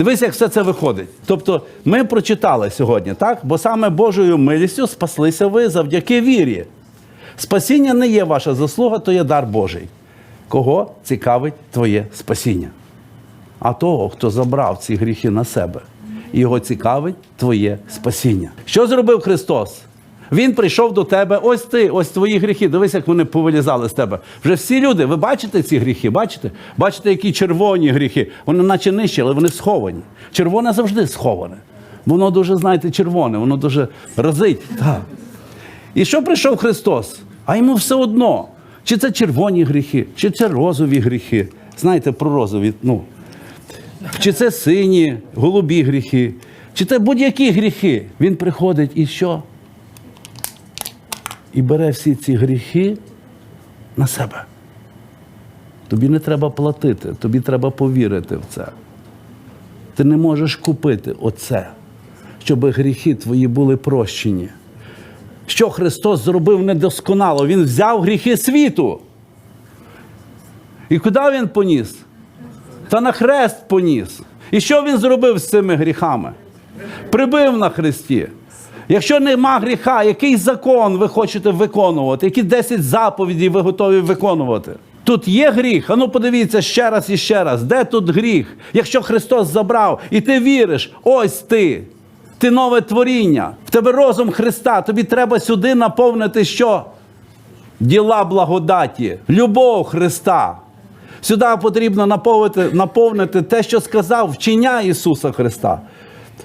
Дивись, як все це виходить. Тобто, ми прочитали сьогодні, так? Бо саме Божою милістю спаслися ви завдяки вірі. Спасіння не є ваша заслуга, то є дар Божий. Кого цікавить твоє спасіння? А того, хто забрав ці гріхи на себе. Його цікавить твоє спасіння. Що зробив Христос? Він прийшов до тебе, ось ти, ось твої гріхи. Дивись, як вони повилізали з тебе. Вже всі люди, ви бачите ці гріхи? Бачите? Бачите, які червоні гріхи. Вони наче нижчі, але вони сховані. Червоне завжди сховане. Воно дуже, знаєте, червоне, воно дуже разить. Так. І що прийшов Христос? А йому все одно. Чи це червоні гріхи, чи це розові гріхи. Знаєте про розові, ну, чи це сині, голубі гріхи, чи це будь-які гріхи. Він приходить і що? І бере всі ці гріхи на себе. Тобі не треба платити, тобі треба повірити в це. Ти не можеш купити оце, щоб гріхи твої були прощені. Що Христос зробив недосконало? Він взяв гріхи світу. І куди він поніс? Та на хрест поніс. І що він зробив з цими гріхами? Прибив на хресті. Якщо нема гріха, який закон ви хочете виконувати, які 10 заповідей ви готові виконувати? Тут є гріх. Ану подивіться ще раз і ще раз. Де тут гріх? Якщо Христос забрав, і ти віриш, ось ти. Ти нове творіння. В тебе розум Христа. Тобі треба сюди наповнити що? Діла благодаті, любов Христа. Сюди потрібно наповнити, наповнити те, що сказав вчення Ісуса Христа.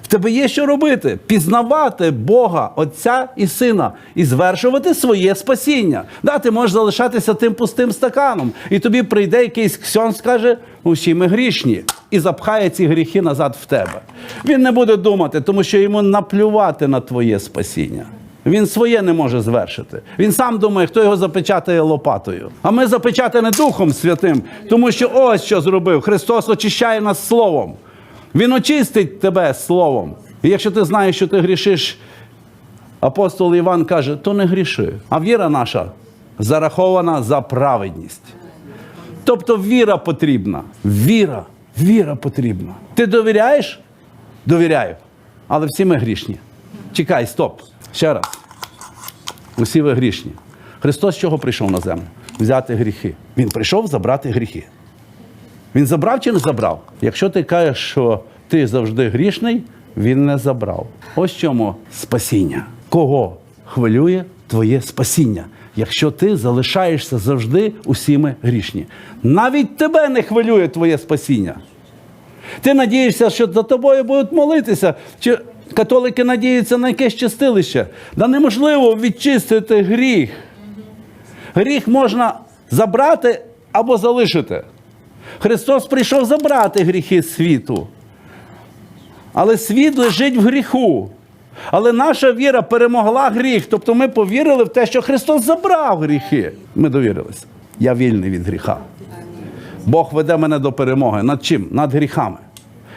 В тебе є що робити? Пізнавати Бога, Отця і Сина і звершувати своє спасіння. Да, ти можеш залишатися тим пустим стаканом, і тобі прийде якийсь ксьон, скаже, усі ми грішні, і запхає ці гріхи назад в тебе. Він не буде думати, тому що йому наплювати на твоє спасіння. Він своє не може звершити. Він сам думає, хто його запечатає лопатою. А ми запечатані Духом Святим, тому що ось що зробив. Христос очищає нас Словом. Він очистить тебе Словом. І якщо ти знаєш, що ти грішиш, апостол Іван каже, то не гріши. А віра наша зарахована за праведність. Тобто віра потрібна. Віра, віра потрібна. Ти довіряєш? Довіряю. Але всі ми грішні. Чекай, стоп. Ще раз. Усі ви грішні. Христос чого прийшов на землю? Взяти гріхи. Він прийшов забрати гріхи. Він забрав чи не забрав? Якщо ти кажеш, що ти завжди грішний, він не забрав. Ось чому спасіння. Кого хвилює твоє спасіння? Якщо ти залишаєшся завжди усіми грішні. Навіть тебе не хвилює твоє спасіння. Ти надієшся, що за тобою будуть молитися. Чи католики надіються на якесь чистилище? Да неможливо відчистити гріх. Гріх можна забрати або залишити. Христос прийшов забрати гріхи світу. Але світ лежить в гріху. Але наша віра перемогла гріх. Тобто ми повірили в те, що Христос забрав гріхи. Ми довірилися. Я вільний від гріха. Бог веде мене до перемоги. Над чим? Над гріхами.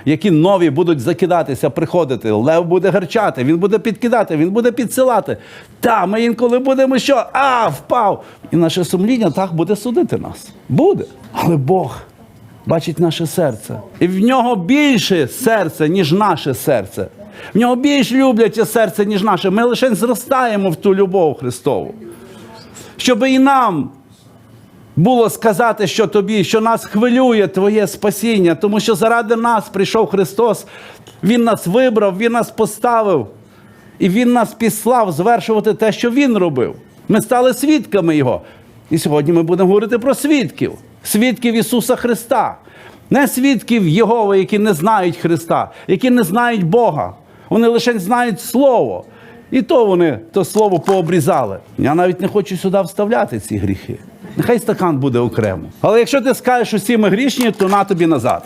Які нові будуть закидатися, приходити. Лев буде гарчати, він буде підкидати, він буде підсилати. Та, ми інколи будемо що? А, впав! І наше сумління так буде судити нас. Буде. Але Бог бачить наше серце. І в нього більше серце, ніж наше серце. В нього більш любляче серце, ніж наше. Ми лише зростаємо в ту любов Христову. Щоб і нам було сказати, що тобі, що нас хвилює твоє спасіння, тому що заради нас прийшов Христос, Він нас вибрав, Він нас поставив, і Він нас післав звершувати те, що Він робив. Ми стали свідками Його. І сьогодні ми будемо говорити про свідків, свідків Ісуса Христа, не свідків Єгови, які не знають Христа, які не знають Бога. Вони лише знають Слово. І то вони то слово пообрізали. Я навіть не хочу сюди вставляти ці гріхи. Нехай стакан буде окремо. Але якщо ти скажеш, усі ми грішні, то на тобі назад.